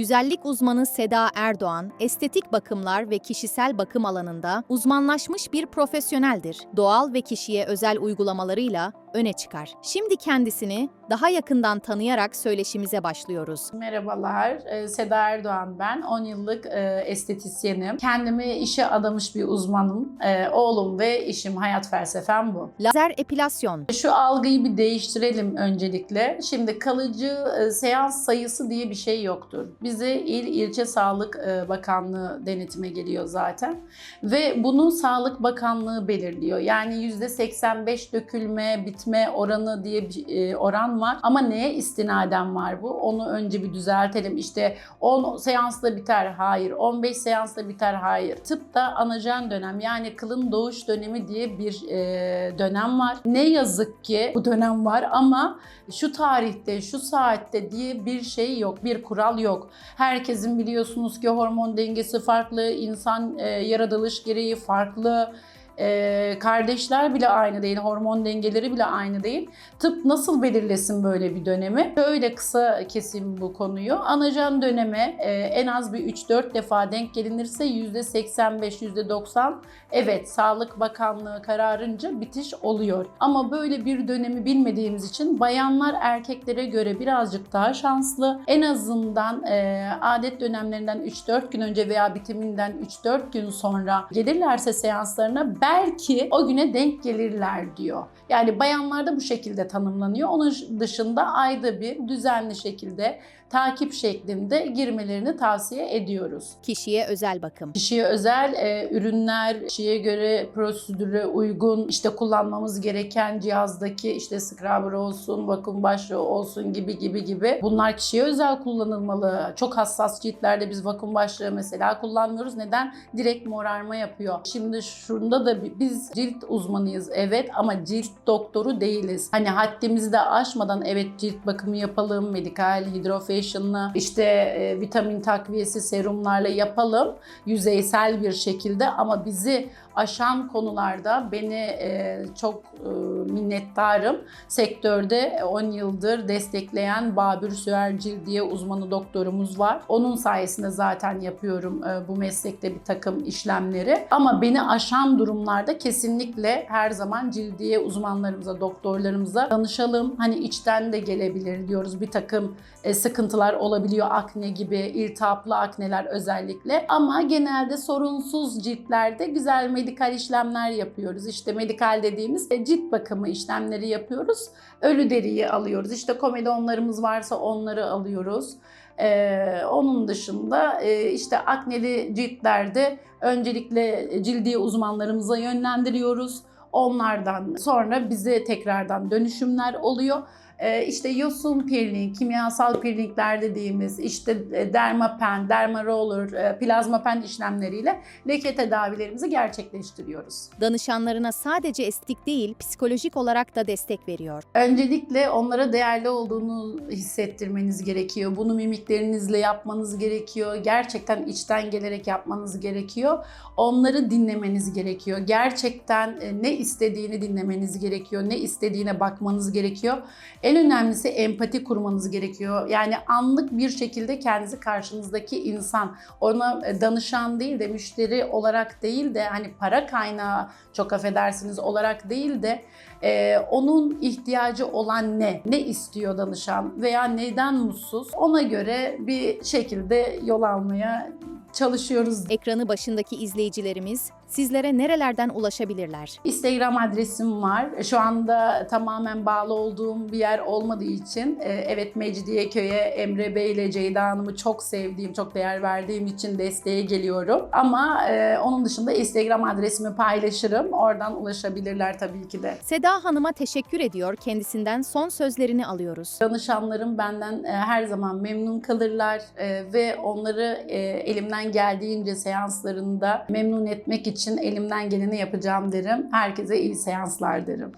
Güzellik uzmanı Seda Erdoğan, estetik bakımlar ve kişisel bakım alanında uzmanlaşmış bir profesyoneldir. Doğal ve kişiye özel uygulamalarıyla öne çıkar. Şimdi kendisini daha yakından tanıyarak söyleşimize başlıyoruz. Merhabalar, e, Seda Erdoğan ben. 10 yıllık e, estetisyenim. Kendimi işe adamış bir uzmanım. E, Oğlum ve işim, hayat felsefem bu. Lazer epilasyon, Şu algıyı bir değiştirelim öncelikle. Şimdi kalıcı seans sayısı diye bir şey yoktur. Bize İl İlçe Sağlık Bakanlığı denetime geliyor zaten. Ve bunu Sağlık Bakanlığı belirliyor. Yani %85 dökülme, bitme oranı diye bir e, oran var. Ama neye istinaden var bu? Onu önce bir düzeltelim. İşte 10 seansla biter, hayır. 15 seansla biter, hayır. Tıpta anajen dönem yani kılın doğuş dönemi diye bir e, dönem var. Ne yazık ki bu dönem var ama şu tarihte, şu saatte diye bir şey yok, bir kural yok. Herkesin biliyorsunuz ki hormon dengesi farklı, insan e, yaratılış gereği farklı. Ee, kardeşler bile aynı değil, hormon dengeleri bile aynı değil. Tıp nasıl belirlesin böyle bir dönemi? Şöyle kısa kesim bu konuyu. Anajan döneme e, en az bir 3-4 defa denk gelinirse %85, %90 evet Sağlık Bakanlığı kararınca bitiş oluyor. Ama böyle bir dönemi bilmediğimiz için bayanlar erkeklere göre birazcık daha şanslı. En azından e, adet dönemlerinden 3-4 gün önce veya bitiminden 3-4 gün sonra gelirlerse seanslarına belki o güne denk gelirler diyor. Yani bayanlarda bu şekilde tanımlanıyor. Onun dışında ayda bir düzenli şekilde takip şeklinde girmelerini tavsiye ediyoruz. kişiye özel bakım. Kişiye özel e, ürünler, kişiye göre prosedüre uygun işte kullanmamız gereken cihazdaki işte scrubber olsun, vakum başlığı olsun gibi gibi gibi. Bunlar kişiye özel kullanılmalı. Çok hassas ciltlerde biz vakum başlığı mesela kullanmıyoruz. Neden? Direkt morarma yapıyor. Şimdi şunda da bi- biz cilt uzmanıyız evet ama cilt doktoru değiliz. Hani haddimizi de aşmadan evet cilt bakımı yapalım, medikal, hidrofacial'ını işte e, vitamin takviyesi serumlarla yapalım yüzeysel bir şekilde. Ama bizi aşan konularda beni e, çok e, minnettarım. Sektörde 10 yıldır destekleyen Babür Süercil diye uzmanı doktorumuz var. Onun sayesinde zaten yapıyorum e, bu meslekte bir takım işlemleri. Ama beni aşan durumlarda kesinlikle her zaman cildiye uzmanlarımıza, doktorlarımıza danışalım. Hani içten de gelebilir diyoruz. Bir takım e, sıkıntılar olabiliyor. Akne gibi, iltihaplı akneler özellikle. Ama genelde sorunsuz ciltlerde güzel medikal işlemler yapıyoruz. İşte medikal dediğimiz e, cilt bakımı işlemleri yapıyoruz. Ölü deriyi alıyoruz. İşte komedonlarımız varsa onları alıyoruz. Ee, onun dışında e, işte akneli ciltlerde öncelikle cildiye uzmanlarımıza yönlendiriyoruz. Onlardan sonra bize tekrardan dönüşümler oluyor. Ee, işte yosun peeling, kimyasal peelingler dediğimiz işte e, dermapen, derma roller, e, plazma pen işlemleriyle leke tedavilerimizi gerçekleştiriyoruz. Danışanlarına sadece estetik değil, psikolojik olarak da destek veriyor. Öncelikle onlara değerli olduğunu hissettirmeniz gerekiyor. Bunu mimiklerinizle yapmanız gerekiyor. Gerçekten içten gelerek yapmanız gerekiyor. Onları dinlemeniz gerekiyor. Gerçekten e, ne istediğini dinlemeniz gerekiyor. Ne istediğine bakmanız gerekiyor. En önemlisi empati kurmanız gerekiyor. Yani anlık bir şekilde kendinizi karşınızdaki insan, ona e, danışan değil de müşteri olarak değil de hani para kaynağı çok affedersiniz olarak değil de ee, onun ihtiyacı olan ne? Ne istiyor danışan veya neden mutsuz? Ona göre bir şekilde yol almaya çalışıyoruz. Ekranı başındaki izleyicilerimiz sizlere nerelerden ulaşabilirler? Instagram adresim var. Şu anda tamamen bağlı olduğum bir yer olmadığı için e, evet Mecidiyeköy'e Emre Bey ile Ceyda Hanım'ı çok sevdiğim, çok değer verdiğim için desteğe geliyorum. Ama e, onun dışında Instagram adresimi paylaşırım. Oradan ulaşabilirler tabii ki de. Seda Hanım'a teşekkür ediyor, kendisinden son sözlerini alıyoruz. Danışanlarım benden e, her zaman memnun kalırlar e, ve onları e, elimden geldiğince seanslarında memnun etmek için elimden geleni yapacağım derim. Herkese iyi seanslar derim.